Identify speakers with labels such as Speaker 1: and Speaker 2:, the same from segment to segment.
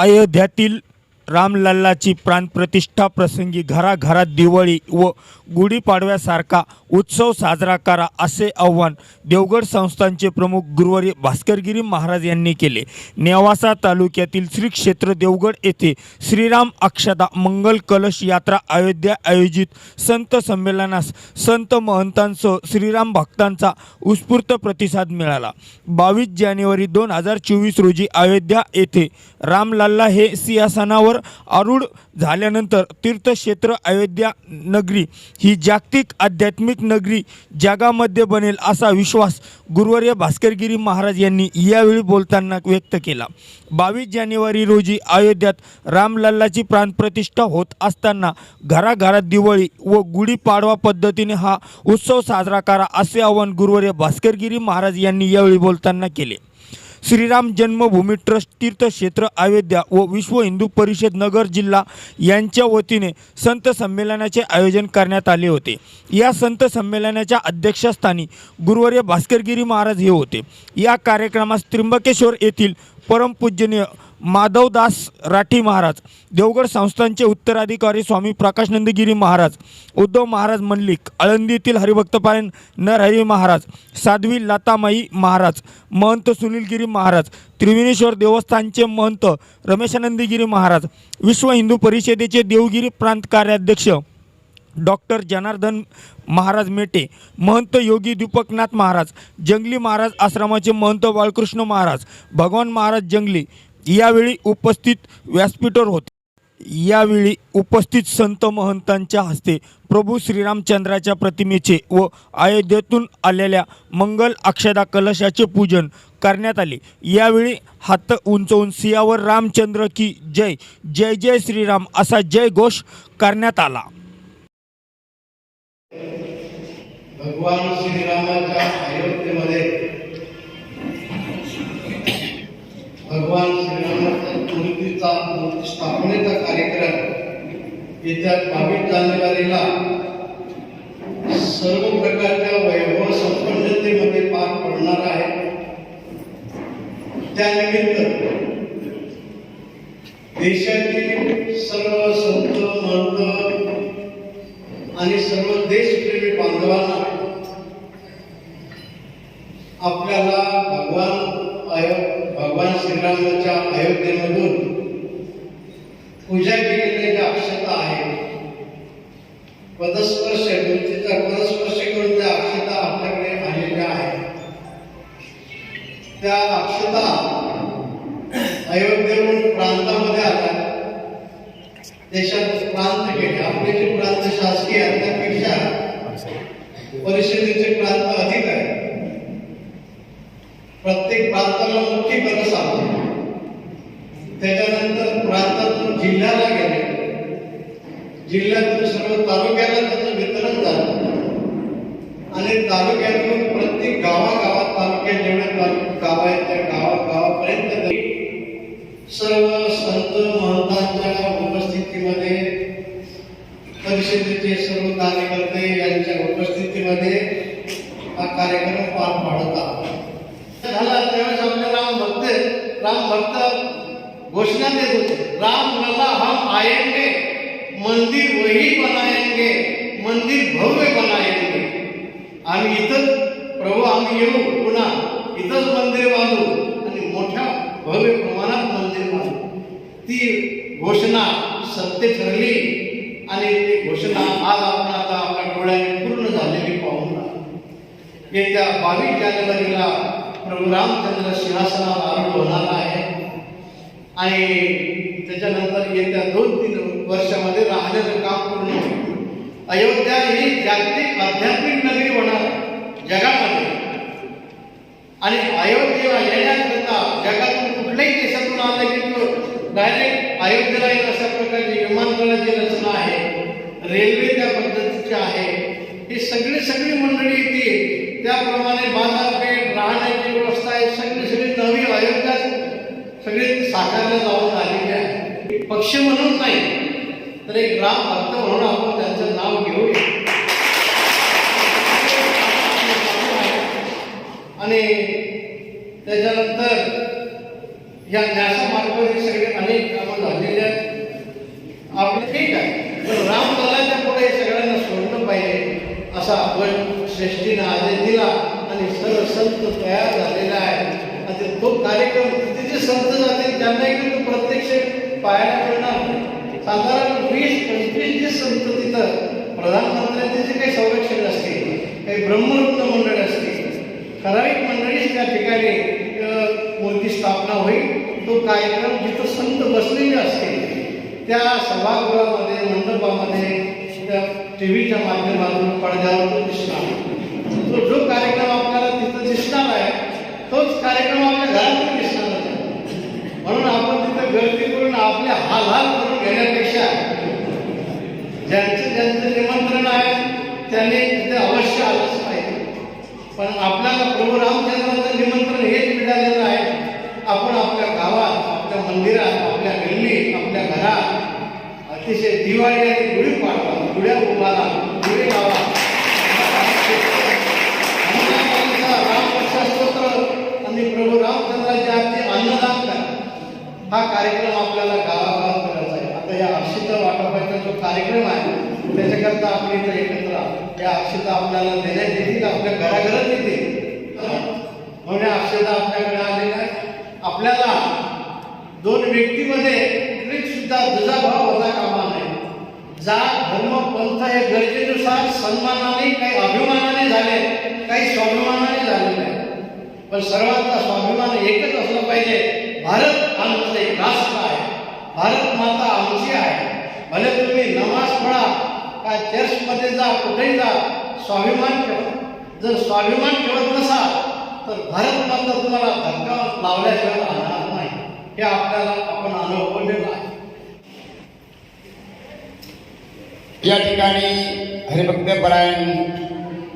Speaker 1: अयोध्यातील रामलल्लाची प्राणप्रतिष्ठा प्रसंगी घराघरात दिवाळी व गुढीपाडव्यासारखा उत्सव साजरा करा असे आव्हान देवगड संस्थांचे प्रमुख गुरुवारी भास्करगिरी महाराज यांनी केले. नेवासा तालुक्यातील श्री क्षेत्र देवगड येथे श्रीराम अक्षदा मंगल कलश यात्रा अयोध्या आयोजित संत संमेलनास संत महंतांसह श्रीराम भक्तांचा उत्स्फूर्त प्रतिसाद मिळाला. बावीस जानेवारी दोन हजार चोवीस रोजी अयोध्या येथे रामलल्ला हे सिंहासनावर आरूढ झाल्यानंतर तीर्थक्षेत्र अयोध्या नगरी ही जागतिक आध्यात्मिक नगरी जगामध्ये बनेल असा विश्वास गुरुवर्य भास्करगिरी महाराज यांनी यावेळी बोलताना व्यक्त केला. बावीस जानेवारी रोजी अयोध्यात रामलल्लाची प्राणप्रतिष्ठा होत असताना घराघरात दिवाळी व गुढीपाडवा पद्धतीने हा उत्सव साजरा करा असे आवाहन गुरुवर्य भास्करगिरी महाराज यांनी यावेळी बोलताना केले. श्रीराम जन्मभूमी ट्रस्ट तीर्थक्षेत्र अयोध्या व विश्व हिंदू परिषद नगर जिल्हा यांच्या वतीने संत संमेलनाचे आयोजन करण्यात आले होते. या संत संमेलनाच्या अध्यक्षस्थानी गुरुवारी भास्करगिरी महाराज हे होते. या कार्यक्रमास त्र्यंबकेश्वर येथील परमपूजनीय माधवदास राठी महाराज देवगड संस्थांचे उत्तराधिकारी स्वामी प्रकाशनंदगिरी महाराज उद्धव महाराज मल्लिक आळंदीतील हरिभक्तपायन नरहरी महाराज साध्वी लतामाई महाराज महंत सुनीलगिरी महाराज त्रिवेणेश्वर देवस्थानचे महंत रमेशानंदगिरी महाराज विश्व हिंदू परिषदेचे देवगिरी प्रांत कार्याध्यक्ष डॉक्टर जनार्दन महाराज मेटे महंत योगी दीपकनाथ महाराज जंगली महाराज आश्रमाचे महंत बाळकृष्ण महाराज भगवान महाराज जंगली यावेळी उपस्थित व्यासपीठावर होते. यावेळी उपस्थित संत महंतांच्या हस्ते प्रभू श्रीरामचंद्राच्या प्रतिमेचे व अयोध्येतून आलेल्या मंगल अक्षदा कलशाचे पूजन करण्यात आले. यावेळी हात उंचवून सियावर रामचंद्र की जय जय जय श्रीराम असा जय घोष करण्यात आला.
Speaker 2: भगवान श्रीरामाच्या अयोध्येमध्ये मूर्तीचा मूर्ती स्थापनेचा कार्यक्रम येत्या बावीस जानेवारीला सर्व प्रकारच्या वैभव संपन्नतेमध्ये पार पडणार आहे. त्यानिमित्त देशातील सर्व संत महंत आणि सर्व देशप्रेमी बांधवांना आपल्याला भगवान अयो भगवान श्रीरामाच्या अयोध्येमधून पूजा केलेली जी अक्षता आहे पदस्पर्श मूर्तीचा पदस्पर्श करून त्या अक्षता आपल्याकडे आलेल्या आहेत त्या अक्षता अयोध्येहून प्रांतामध्ये आल्या देशात प्रांत केले आपले जे प्रांत शासकीय आहेत त्यापेक्षा परिषदेचे प्रांत अधिक आहे प्रत्येक प्रांताला मुख्य गरज आहे त्याच्यानंतर प्रांतातून जिल्ह्याला गेले. जिल्ह्यातून सर्व तालुक्याला त्याचं वितरण झालं. आणि तालुक्यातून प्रत्येक गावागावात तालुक्यात जेवढे गाव आहेत त्या गावागावापर्यंत सर्व संत महंतांच्या उपस्थितीमध्ये परिषदेचे सर्व कार्यकर्ते यांच्या उपस्थितीमध्ये हा कार्यक्रम पार पाडत आहोत. झाला. त्यावेळेस आपले राम भक्त राम भक्त घोषणा देत होते. राम लला हम आएंगे मंदिर वही बनाएंगे मंदिर भव्य बनाएंगे. आम्ही इथंच प्रभू आम्ही येऊ पुन्हा इथंच मंदिर बांधू आणि मोठ्या भव्य प्रमाणात मंदिर बांधू. ती घोषणा सत्य ठरली आणि ती घोषणा आज आपण आता आपल्या डोळ्याने पूर्ण झालेली पाहून येत्या बावीस जानेवारीला प्रभू रामचंद्र सिंहासनावर आरूढ होणार आहे. आणि त्याच्यानंतर येत्या दोन तीन वर्षामध्ये राहण्याचं काम पूर्ण होईल. अयोध्या ही जागतिक आध्यात्मिक नगरी होणार जगामध्ये. आणि अयोध्येला येण्याकरता जगातून कुठल्याही देशातून आलं की तो डायरेक्ट अयोध्येला येईल अशा प्रकारची विमानतळाची रचना आहे. रेल्वे त्या पद्धतीची आहे. ही सगळी सगळी मंडळी येते त्याप्रमाणे बाजारपेठ राहण्याची व्यवस्था आहे. सगळी सगळी नवी अयोध्या सगळे साकारल्या जाऊन आलेले आहे पक्ष म्हणून नाही तर एक ग्राम भक्त म्हणून आपण त्यांचं नाव घेऊया. आणि त्याच्यानंतर या न्यासामार्फत हे सगळे अनेक कामं झालेले आहेत. आपण ठीक आहे पण राम दलाच्या पुढे सगळ्यांना सोडलं पाहिजे असा आपण श्रेष्ठीनं आदेश दिला आणि सर्व संत तयार झालेला आहे आणि तो कार्यक्रम तिथे जे संत जातील त्यांनाही तो प्रत्यक्ष पाहायला मिळणार साधारण वीस पंचवीस जे संत तिथं प्रधानमंत्र्यांचे जे काही संरक्षण असतील काही ब्रह्मरुद्र मंडळ असतील ठराविक मंडळीच त्या ठिकाणी मूर्ती स्थापना होईल. तो कार्यक्रम जिथं संत बसलेले असतील त्या सभागृहामध्ये मंडपामध्ये त्या टी व्हीच्या माध्यमातून पडद्यावर दिसणार. तो जो कार्यक्रम आपल्याला तिथं दिसणार आहे तोच कार्यक्रम आपल्या घरातून दिसणार आहे म्हणून आपण तिथं गर्दी करून आपले हाल हाल करून घेण्यापेक्षा ज्यांचं ज्यांचं निमंत्रण आहे त्यांनी तिथे अवश्य आलंच पाहिजे. पण आपल्याला प्रभू रामचंद्रांचं निमंत्रण हेच मिळालेलं आहे. आपण आपल्या गावात आपल्या मंदिरात आपल्या गल्लीत आपल्या घरात अतिशय दिवाळी आणि गुढी पाडवा गुढ्या उभारा गुढी गावात हा कार्यक्रम आपल्याला गावागावात करायचा आहे. आता या अक्षिता वाटपाचा जो कार्यक्रम आहे त्याच्याकरता आपण इथं एकत्र या अक्षता आपल्याला देण्यात येतील आपल्या घराघरात येतील. म्हणून या अक्षता आपल्याकडे आलेल्या आहेत. आपल्याला दोन व्यक्तीमध्ये सुद्धा दुजाभाव होता कामा नये. जात धर्म पंथ हे गरजेनुसार सन्मानाने काही अभिमानाने झाले काही स्वाभिमानाने झाले नाही. पण सर्वांचा स्वाभिमान एकच असला पाहिजे भारत आमचं एक राष्ट्र आहे. भारत माता आमची आहे. भले तुम्ही नमाज पडा का चर्चमध्ये जा कुठेही जा स्वाभिमान ठेवा. जर स्वाभिमान ठेवत नसाल तर भारत माता तुम्हाला धक्का लावल्याशिवाय राहणार नाही. हे आपल्याला आपण अनुभवलेलं आहे.
Speaker 3: या ठिकाणी हरिभक्तपरायण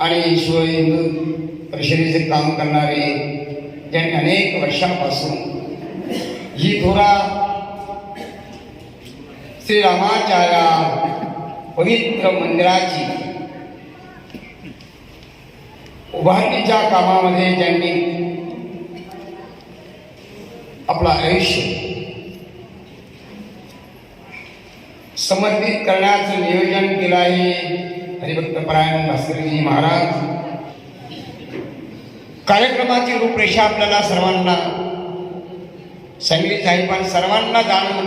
Speaker 3: आणि शिवहिंदू परिषदेचे काम करणारे ज्यांनी अनेक वर्षापासून ही धोरा श्रीरामाच्या पवित्र मंदिराची उभारणीच्या कामामध्ये ज्यांनी आपलं आयुष्य समर्पित करण्याचं नियोजन केलं आहे हरिभक्तपरायण भास्करजी महाराज. कार्यक्रमाची रूपरेषा आपल्याला सर्वांना सांगितली आहे पण सर्वांना जाणं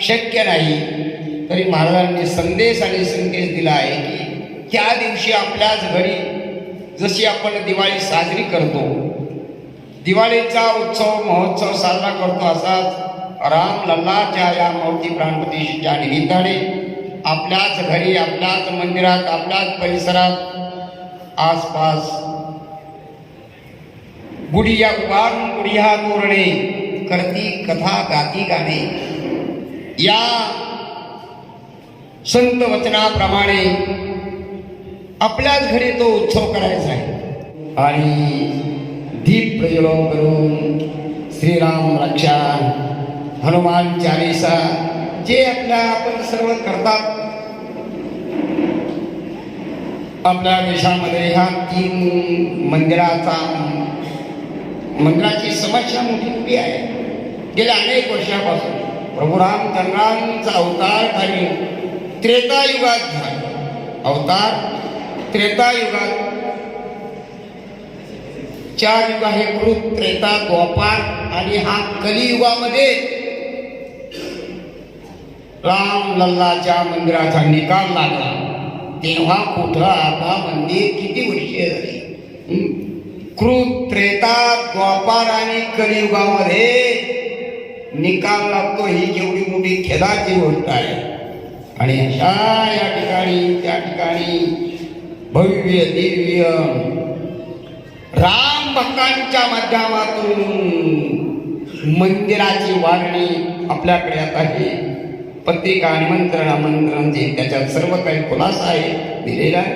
Speaker 3: शक्य नाही. तरी महाराजांनी संदेश आणि संदेश दिला आहे की त्या दिवशी आपल्याच घरी जशी आपण दिवाळी साजरी करतो दिवाळीचा उत्सव महोत्सव साजरा करतो असाच राम लल्लाच्या या मूर्ती प्राणपतीच्या निमित्ताने आपल्याच घरी आपल्याच मंदिरात आपल्याच परिसरात आसपास गुढिया उभारून गुढिया तोरणे करती कथा गाती गाणे. या संत वचनाप्रमाणे आपल्याच घरी तो उत्सव करायचा आहे. आणि दीप प्रज्वलन करून श्रीराम रक्षा हनुमान चालिसा जे आपल्या आपण सर्व करतात आपल्या देशामध्ये ह्या तीन मंदिराचा मंदिराची समस्या मोठी मोठी आहे. गेल्या अनेक वर्षापासून. प्रभू रामचंद्रांचा अवतार काही त्रेतायुगात झाला. अवतार त्रेतायुगात. चार युग आहे कृत त्रेता द्वापार आणि हा कलियुगामध्ये राम लल्लाच्या मंदिराचा निकाल लागला. तेव्हा कुठं आता मंदिर किती वर्षे झाली कृत त्रेता द्वापार आणि कलियुगामध्ये निकाल लागतो ही जेवढी मोठी खेदाची गोष्ट आहे. आणि अशा या ठिकाणी त्या ठिकाणी भव्य दिव्य राम भक्तांच्या माध्यमातून मंदिराची वाढणी आपल्याकडे आता आहे. पत्रिका निमंत्रण आमंत्रण जे त्याच्यात सर्व काही खुलासा आहे दिलेला आहे.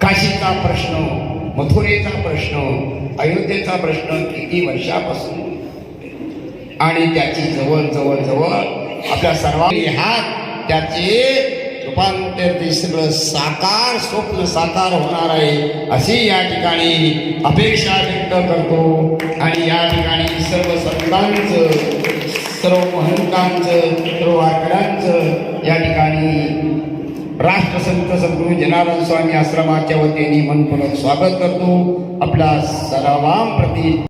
Speaker 3: काशीचा प्रश्न मथुरेचा प्रश्न अयोध्येचा प्रश्न किती वर्षापासून? आणि त्याची जवळ जवळ जवळ आपल्या सर्वांनी हात त्याचे रूपांतर ते सगळं साकार स्वप्न साकार होणार आहे अशी या ठिकाणी अपेक्षा व्यक्त करतो. आणि या ठिकाणी सर्व संतांचं सर्व महंतांचं सर्व आकड्यांचं या ठिकाणी राष्ट्रसंत सद्गुरू जनार्दन स्वामी आश्रमाच्या वतीने मनपूर्वक स्वागत करतो. आपल्या सर्वांप्रती